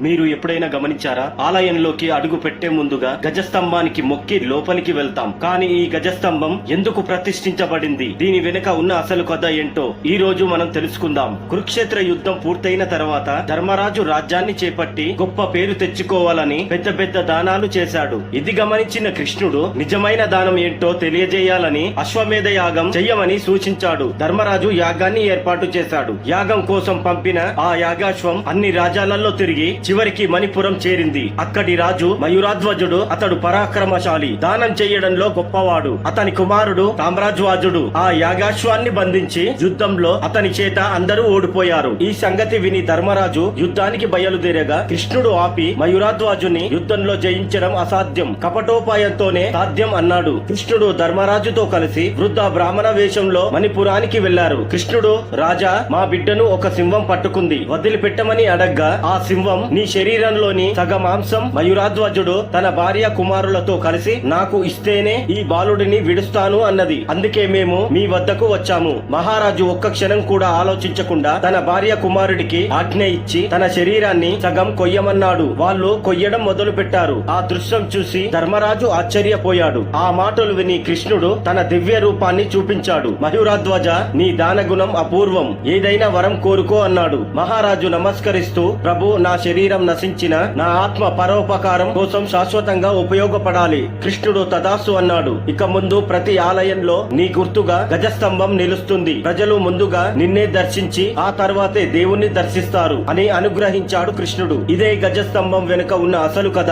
మీరు ఎప్పుడైనా గమనించారా? ఆలయంలోకి అడుగు పెట్టే ముందుగా గజస్తంభానికి మొక్కి లోపలికి వెళ్తాం. కానీ ఈ గజస్తంభం ఎందుకు ప్రతిష్ఠించబడింది? దీని వెనుక ఉన్న అసలు కథ ఏంటో ఈ రోజు మనం తెలుసుకుందాం. కురుక్షేత్ర యుద్ధం పూర్తయిన తర్వాత ధర్మరాజు రాజ్యాన్ని చేపట్టి గొప్ప పేరు తెచ్చుకోవాలని పెద్ద పెద్ద దానాలు చేశాడు. ఇది గమనించిన కృష్ణుడు నిజమైన దానం ఏంటో తెలియజేయాలని అశ్వమేధ యాగం చెయ్యమని సూచించాడు. ధర్మరాజు యాగాన్ని ఏర్పాటు చేశాడు. యాగం కోసం పంపిన ఆ యాగాశ్వం అన్ని రాజ్యాలలో తిరిగి చివరికి మణిపురం చేరింది. అక్కడి రాజు మయూరాధ్వజుడు అతడు పరాక్రమశాలి. దానం చేయడంలో గొప్పవాడు. అతని కుమారుడు కామరాజ్వాజుడు ఆ యాగాశ్వాన్ని బంధించి యుద్ధంలో అతని చేత అందరూ ఓడిపోయారు. ఈ సంగతి విని ధర్మరాజు యుద్ధానికి బయలుదేరగా కృష్ణుడు ఆపి మయూరాధ్వాజుని యుద్ధంలో జయించడం అసాధ్యం. కపటోపాయంతోనే సాధ్యం అన్నాడు. కృష్ణుడు ధర్మరాజుతో కలిసి వృద్ధ బ్రాహ్మణ వేషంలో మణిపురానికి వెళ్ళారు కృష్ణుడు రాజా మా బిడ్డను ఒక సింహం పట్టుకుంది. వదిలిపెట్టమని అడగ్గా ఆ సింహం నీ శరీరంలోని సగ మాంసం మయూరాధ్వజుడు తన భార్య కుమారులతో కలిసి నాకు ఇస్తేనే ఈ బాలుడిని విడుస్తాను అన్నది. అందుకే మేము మీ వద్దకు వచ్చాము. మహారాజు ఒక్క క్షణం కూడా ఆలోచించకుండా తన భార్య కుమారుడికి ఆజ్ఞ ఇచ్చి తన శరీరాన్ని సగం కొయ్యమన్నాడు. వాళ్ళు కొయ్యడం మొదలు పెట్టారు ఆ దృశ్యం చూసి ధర్మరాజు ఆశ్చర్యపోయాడు. ఆ మాటలు విని కృష్ణుడు తన దివ్య రూపాన్ని చూపించాడు. మయూరాధ్వజ నీ దానగుణం అపూర్వం. ఏదైనా వరం కోరుకో అన్నాడు. మహారాజు నమస్కరిస్తూ ప్రభు నా శరీరం శరీరం నశించిన నా ఆత్మ పరోపకారం కోసం శాశ్వతంగా ఉపయోగపడాలి. కృష్ణుడు తదాసు అన్నాడు. ఇక ముందు ప్రతి ఆలయంలో నీ గుర్తుగా గజస్తంభం నిలుస్తుంది. ప్రజలు ముందుగా నిన్నే దర్శించి ఆ తర్వాతే దేవుణ్ణి దర్శిస్తారు అని అనుగ్రహించాడు కృష్ణుడు. ఇదే గజస్తంభం వెనుక ఉన్న అసలు కథ.